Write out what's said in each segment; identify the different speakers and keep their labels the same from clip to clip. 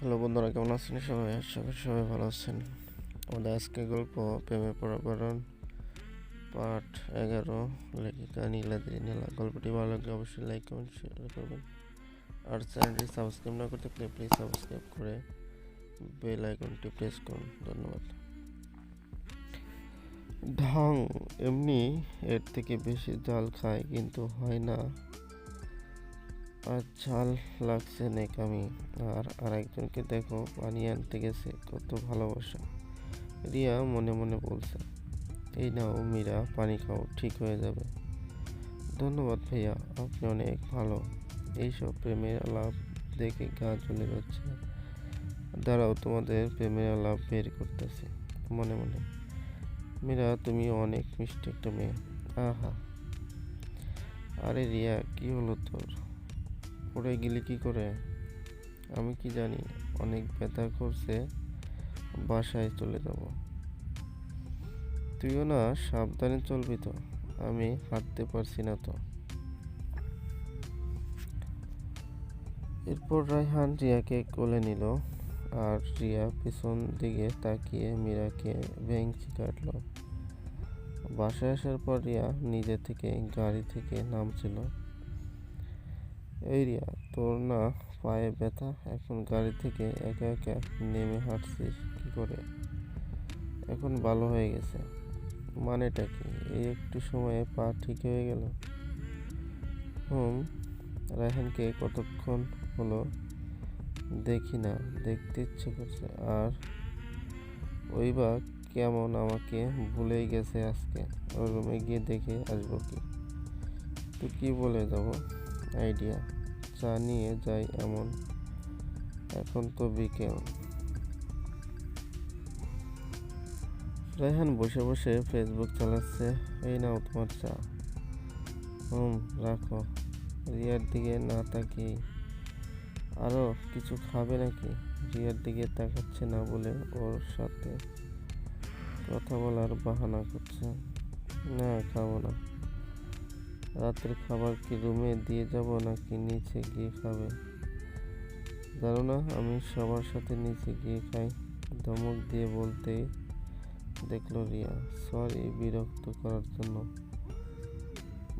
Speaker 1: Hello বন্ধুরা, কেমন আছেন সবাই? আশা করি সবাই ভালো আছেন। আমাদের আজকে গল্প প্রেমে পরাবরণ, পার্ট এগারো, লেখিকা নীলা নীলাদ্রি নীলা, গল্পটি ভালো লাগলে অবশ্যই লাইক, কমেন্ট শেয়ার করবেন। আর চ্যানেলটি সাবস্ক্রাইব না করতে পারলে প্লিজ সাবস্ক্রাইব করে বেল আইকনটি প্রেস করুন। ধন্যবাদ। ঢং এমনি এর থেকে বেশি জাল খায়, কিন্তু হয় না। আর ঝাল লাগছে নেকামি আর আরেকজনকে দেখো পানি আনতে গেছে, কত ভালোবাসা। রিয়া মনে মনে বলছে, এই নাও মীরা, পানি খাও, ঠিক হয়ে যাবে। ধন্যবাদ ভাইয়া, আপনি অনেক ভালো। এইসব প্রেমের আলাপ দেখে গা জ্বলে যাচ্ছে। দাঁড়াও, তোমাদের প্রেমের আলাপ বের করতেছে। মনে মনে, মীরা, তুমি অনেক মিষ্টি একটা মেয়ে। আহা। আরে রিয়া, কি হলো তোর? পড়ে গেলি কি করে? আমি কি জানি, অনেক ব্যথা করছে, বাসায় চলে যাব। তুইও না সাবধানে চলবি তো, আমি হাঁটতে পারছি না তো। এরপর রায়হান রিয়াকে কোলে নিল আর রিয়া পিছন দিকে তাকিয়ে মীরাকে ভেঙচি কাটলো। বাসায় আসার পর রিয়া নিজে থেকে গাড়ি থেকে নামছিল। এই রিয়া, তোর না পায়ে ব্যথা? এখন গাড়ি থেকে একা একা নেমে হাঁটছিস কি করে? এখন ভালো হয়ে গেছে। মানেটা কি? এই একটু সময়ে পা ঠিক হয়ে গেল? হুম, রায়হানকে কতক্ষণ হলো দেখি না, দেখতে ইচ্ছে করছে। আর ওই বা কেমন আমাকে ভুলেই গেছে আজকে? ওর রুমে গিয়ে দেখে আসব কি? তো কি বলে যাব? আইডিয়া চা নিয়ে যাই এমন। এখন তো বিকেল। রেহান বসে বসে ফেসবুক চালাচ্ছে। এই নাও তোমার চা। হুম, রাখো। রিয়ার দিকে না তাকিয়ে আরও কিছু খাবে নাকি? রিয়ার দিকে তাকাচ্ছে না বলে ওর সাথে কথা বলার বাহানা করছে। না, খাব না। রাতের খাবার কি রুমে দিয়ে যাব নাকি নিচে গিয়ে খাবে? জানো না, আমি সবার সাথে নিচে গিয়ে খাই। ধমক দিয়ে বলতে দেখল রিয়া, সরি বিরক্ত করার জন্য।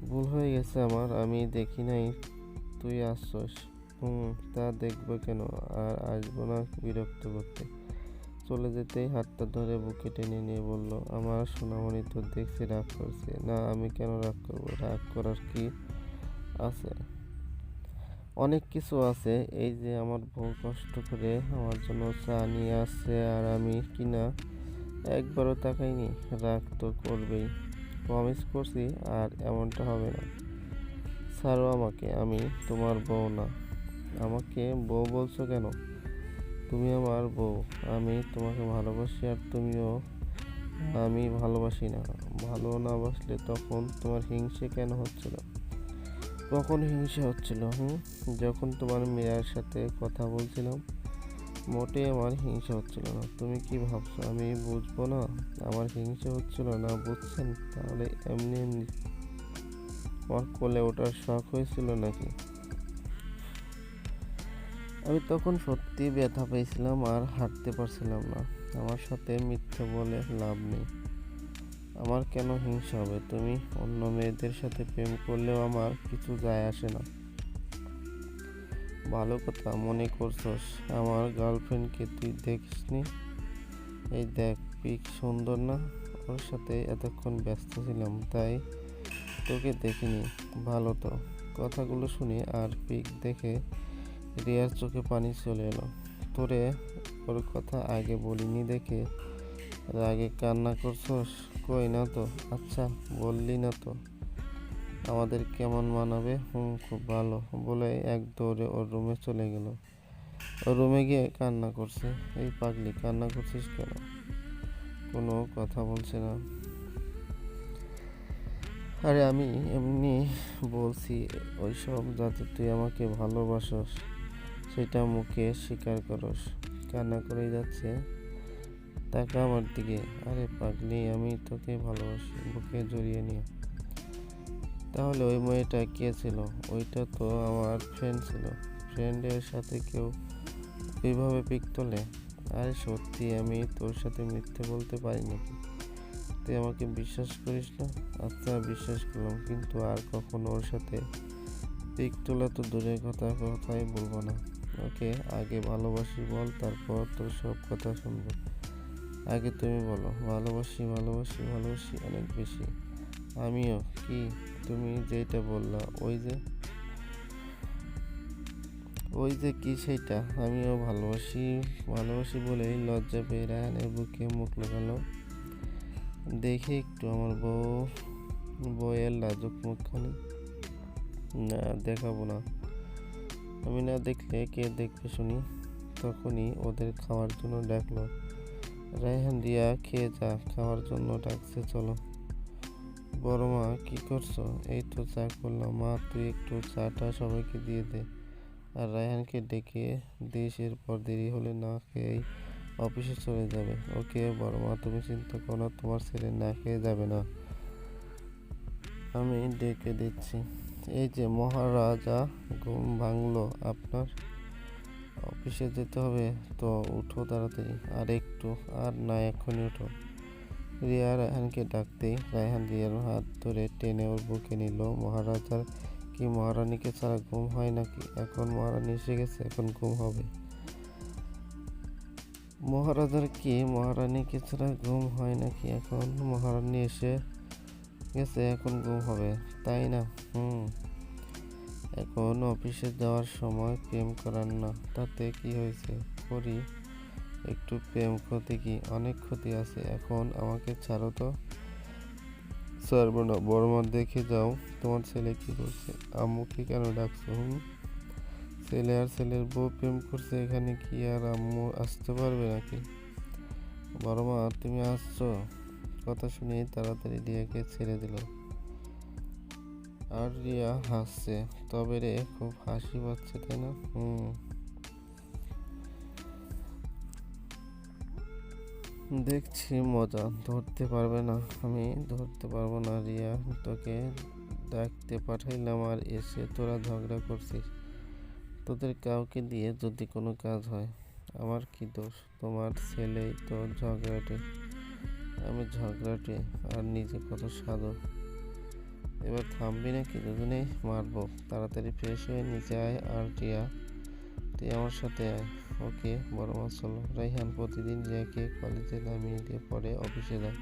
Speaker 1: ভুল হয়ে গেছে আমার, আমি দেখি নাই, তুই আসছস। হুম, তা দেখব কেন? আর আসব না বিরক্ত করতে। চলে যেতেই হাতটা ধরে বুকে টেনে নিয়ে বলল, আমার সোনামণি তো দেখছি রাগ করছে। না, আমি কেন রাগ করব? রাগ করার কি আছে? অনেক কিছু আছে। এই যে আমার বউ কষ্ট করে আমার জন্য চা নিয়ে আসছে আর আমি কিনা একবারও তাকাইনি। রাগ তো করবেই। প্রমিস করছি আর এমনটা হবে না। ছাড়ো আমাকে, আমি তোমার বউ না। আমাকে বউ বলছো কেন? তুমি আমার বউ। আমি তোমাকে ভালোবাসি আর তুমিও আমি ভালোবাসি না। ভালো না বাসলে তখন তোমার হিংসে কেন হচ্ছিল? কখন হিংসে হচ্ছিল, হুম? যখন তোমার মেয়ের সাথে কথা বলছিলাম, মোটেই আমার হিংসা হচ্ছিল না। তুমি কি ভাবছ, আমি বুঝব না? আমার হিংসা হচ্ছিল না, বুঝছেন? তাহলে এমনি এমনি আমার কোলে ওঠার শখ হয়েছিল নাকি? আমি তখন সত্যি ব্যথা পেয়েছিলাম আর হাঁটতে পারছিলাম না। আমার সাথে মিথ্যে বলে লাভ নেই। আমার কেন হিংসা হবে? তুমি অন্য মেয়েদের সাথে প্রেম করলেও আমার কিছু যায় আসে না। ভালো কথা, মনে করছস, আমার গার্লফ্রেন্ডকে তুই দেখিসনি? এই দেখ, পিক সুন্দর না? ওর সাথে এতক্ষণ ব্যস্ত ছিলাম, তাই তোকে দেখিনি। ভালো তো। কথাগুলো শুনে আর পিক দেখে রিয়ার চোখে পানি চলে এলো। তোরে ওর কথা আগে বলিনি দেখে। রাগে কান্না করছস? কই না তো? আচ্ছা বললি না তো। আমাদের কেমন মানাবে? হুম, খুব ভালো, বলে এক দৌড়ে ওর রুমে চলে গেল। ওর রুমে গিয়ে কান্না করছে। এই পাগলি, কান্না করছিস কেন? কোনো কথা বলছে না। আরে আমি এমনি বলছি, ওইসব যাতে তুই আমাকে ভালোবাসস। সেটা মুখে স্বীকার করস। কান্না করেই যাচ্ছে। তাকা আমার দিকে। আরে পাগলি, আমি তোকে ভালোবাসি। বুকে জড়িয়ে নিয়ে। তাহলে ওই মেয়েটা কে ছিল? ওইটা তো আমার ফ্রেন্ড ছিল। ফ্রেন্ডের সাথে কেউ ওইভাবে পিক তোলে? আরে সত্যি, আমি তোর সাথে মিথ্যে বলতে পারি নাকি? তুই আমাকে বিশ্বাস করিস না? আচ্ছা বিশ্বাস করলাম, কিন্তু আর কখনো ওর সাথে পিক তোলা তো দূরের কথা, কথাই বলব না। ওকে, আগে ভালোবাসি বল, তারপর তোর সব কথা শুনব। আগে তুমি বলো, ভালোবাসি ভালোবাসি ভালোবাসি অনেক বেশি। আমিও, কি তুমি যেটা বললা, ওই যে? ওই যে কি সেইটা? আমিও ভালোবাসি ভালোবাসি বলেই লজ্জা পেয়ে রায়ানের বুকে মুখ লাগালো। দেখি একটু আমার বউ, বউয়ের লাজুক মুখখানি। না, দেখাবো না। আমি না দেখলে, কে দেখবে শুনি? তখনই ওদের খাওয়ার জন্য ডাকলো। রায়হান রিয়া খেয়ে যা, খাওয়ার জন্য ডাকছে, চলো। বড় মা, কি করছ? এই তো চা করলাম। মা, তুই একটু চাটা সবাইকে দিয়ে দে। আর রায়হানকে ডেকে দিস, এরপর দেরি হলে না খেয়েই অফিসে চলে যাবে। ওকে, বড় মা, তুমি চিন্তা করো তোমার ছেলে না খেয়ে যাবে না। আমি ডেকে দিচ্ছি। এই যে মহারাজা, ঘুম ভাঙলো, আপনার অফিসে যেতে হবে। তো উঠো তাড়াতাড়ি, আর একটু, আর না, এখনই উঠো। রিয়া রায়হানকে ডাকতেই রায়হান রিয়ার হাত ধরে টেনে ওর বুকে নিল। মহারাজার কি মহারানীকে ছাড়া ঘুম হয় নাকি? এখন মহারানী এসে গেছে, এখন ঘুম হবে। মহারাজার কি মহারানীকে ছাড়া ঘুম হয় নাকি? এখন মহারানী এসে গেছে, এখন ঘুম হবে। তাই না? হুম। এখন অফিসে যাওয়ার সময় প্রেম করার না। তাতে কি হয়েছে? করি। একটু প্রেম ক্ষতি কি? অনেক ক্ষতি আছে। এখন আমাকে ছাড়ো তো। ছাড়বো না বড় দেখে যাও। তোমার ছেলে কি করছে? আম্মুকে কেন ডাকছো, হুম? ছেলে আর ছেলের বউ প্রেম করছে, এখানে কি আর আম্মু আসতে পারবে নাকি? বড় মা তুমি আসছো? কথা শুনে তাড়াতাড়ি রিয়াকে ছেড়ে দিল। আর রিয়া হাসছে। তবে রে, খুব হাসি পাচ্ছে, তাই না? হুম। দেখছি মজা, ধরতে পারবে না। আমি ধরতে পারব না, রিয়া। তোকে ডাকতে পাঠাইলাম আর এসে তোরা ঝগড়া করছিস। তোদের কাউকে দিয়ে যদি কোনো কাজ হয়, আমার কি দোষ? তোমার ছেলেই তো ঝগড়াটে। আমি ঝগড়াটে আর নিজে কত সাধু এবার থামবি নাকি? দুজনেই মারবো। তাড়াতাড়ি ফ্রেশ হয়ে নিচে আয় আর রিয়া তুই আমার সাথে আয়। ওকে, বড় মাছ চলো। রাইহান প্রতিদিন রিয়াকে কলেজে নামিয়ে দিয়ে পরে অফিসে যায়।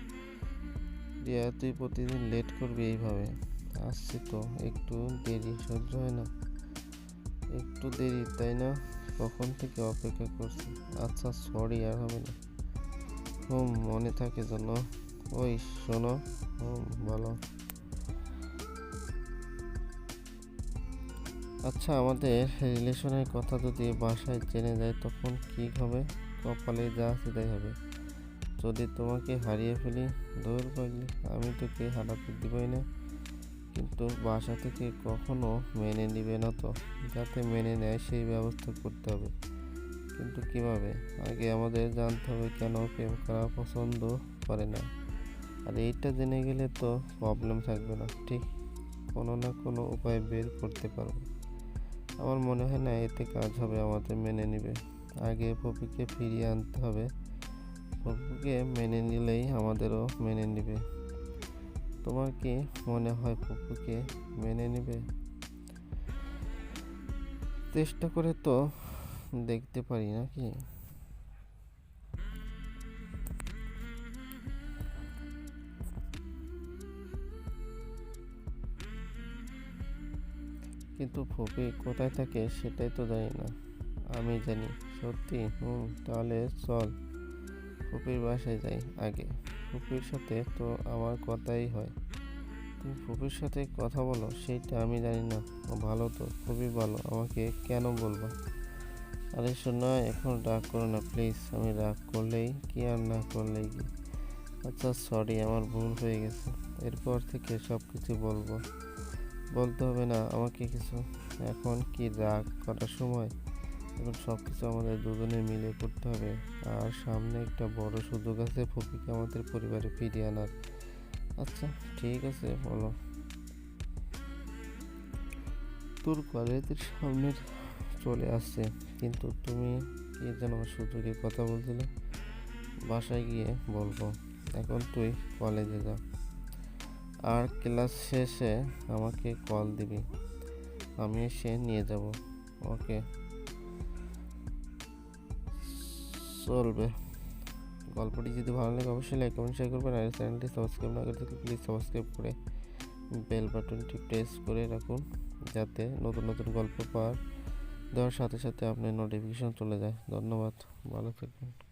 Speaker 1: রিয়া, তুই প্রতিদিন লেট করবি এইভাবে। আসছি তো। একটু দেরি, সহ্য হয় না। একটু দেরি, তাই না? কখন থেকে অপেক্ষা করছি? আচ্ছা সরি আর হবে না। হুম, মনে থাকে জন্য ওই, শোনো। হুম, বলো। আচ্ছা আমাদের রিলেশনের কথা যদি বাসায় জেনে যায়, তখন কি হবে? কপালে যা আছে তাই হবে। যদি তোমাকে হারিয়ে ফেলি, দূর পাগলি আমি তোকে হারাতে দিবই না। কিন্তু বাসা থেকে কখনো মেনে নিবে না তো। যাতে মেনে নেয়, সেই ব্যবস্থা করতে হবে। কিন্তু কীভাবে? আগে আমাদের জানতে হবে কেন প্রেম করা পছন্দ করে না। আর এইটা জেনে গেলে তো প্রবলেম থাকবে না, ঠিক? কোনো না কোনো উপায় বের করতে পারব। আমার মনে হয় না এতে কাজ হবে, আমাদের মেনে নিবে। আগে পপিকে ফিরিয়ে আনতে হবে। পপুকে মেনে নিলেই আমাদেরও মেনে নিবে। তোমার কি মনে হয় পপুকে মেনে নিবে? চেষ্টা করে তো দেখতে পারি নাকি? কিন্তু ফুপি কোথায় থাকে সেটাই তো জানি না। আমি জানি, সত্যি? হুম, তাহলে চল, ফুপির বাসায় যাই আগে। ফুপির সাথে তো আমার কথাই হয়। তুমি ফুপির সাথে কথা বলো, সেইটা আমি জানি না। ভালো তো, খুবই ভালো। আমাকে কেন বলবা? আরে শোনা, এখন রাগ করো না প্লিজ আমি রাগ করলেই কি আর না করলেই কি? আচ্ছা সরি আমার ভুল হয়ে গেছে। এরপর থেকে সব কিছু বলব। বলতে হবে না, আমাকে কিছু এখন কি রাগ করার সময়? এখন সব কিছু আমাদের দুজনে মিলে করতে হবে। আর সামনে একটা বড় সুযোগ আছে ফুপিকে আমাদের পরিবারে ফিরিয়ে আনার। আচ্ছা ঠিক আছে, বলো। তোর কলেজের সামনে চলে আসছে, কিন্তু তুমি কি যেন আমার সুযোগের কথা বলছিলে? বাসায় গিয়ে বলব, এখন তুই কলেজে যা। আর ক্লাস শেষে আমাকে কল দিবি। আমি এসে নিয়ে যাব। ওকে। চলবে। গল্পটি যদি ভালো লাগে অবশ্যই লাইক, কমেন্ট শেয়ার করবেন। আর চ্যানেলটি সাবস্ক্রাইব না করে থাকলে প্লিজ সাবস্ক্রাইব করে বেল বাটনটি প্রেস করে রাখুন, যাতে নতুন নতুন গল্প পাওয়ার দেওয়ার সাথে সাথে আপনার নোটিফিকেশন চলে যায়। ধন্যবাদ। ভালো থাকবেন।